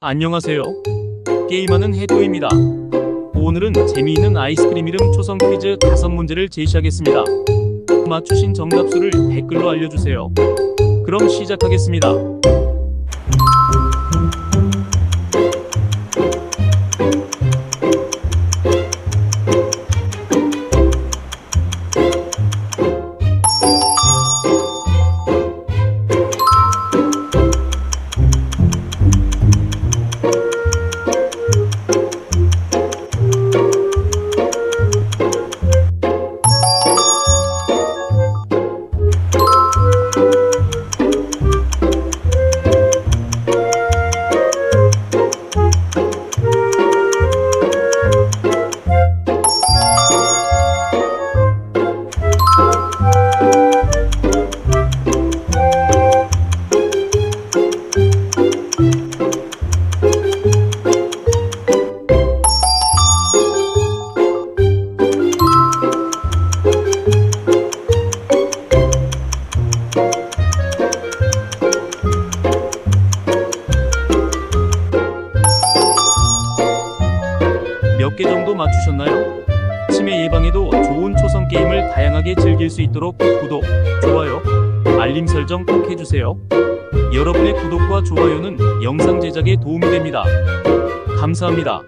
안녕하세요. 게임하는 해도입니다. 오늘은 재미있는 아이스크림 이름 초성 퀴즈 5문제를 제시하겠습니다. 맞추신 정답수를 댓글로 알려주세요. 그럼 시작하겠습니다. 몇 개 정도 맞추셨나요? 치매 예방에도 좋은 초성 게임을 다양하게 즐길 수 있도록 구독, 좋아요, 알림 설정 꼭 해주세요. 여러분의 구독과 좋아요는 영상 제작에 도움이 됩니다. 감사합니다.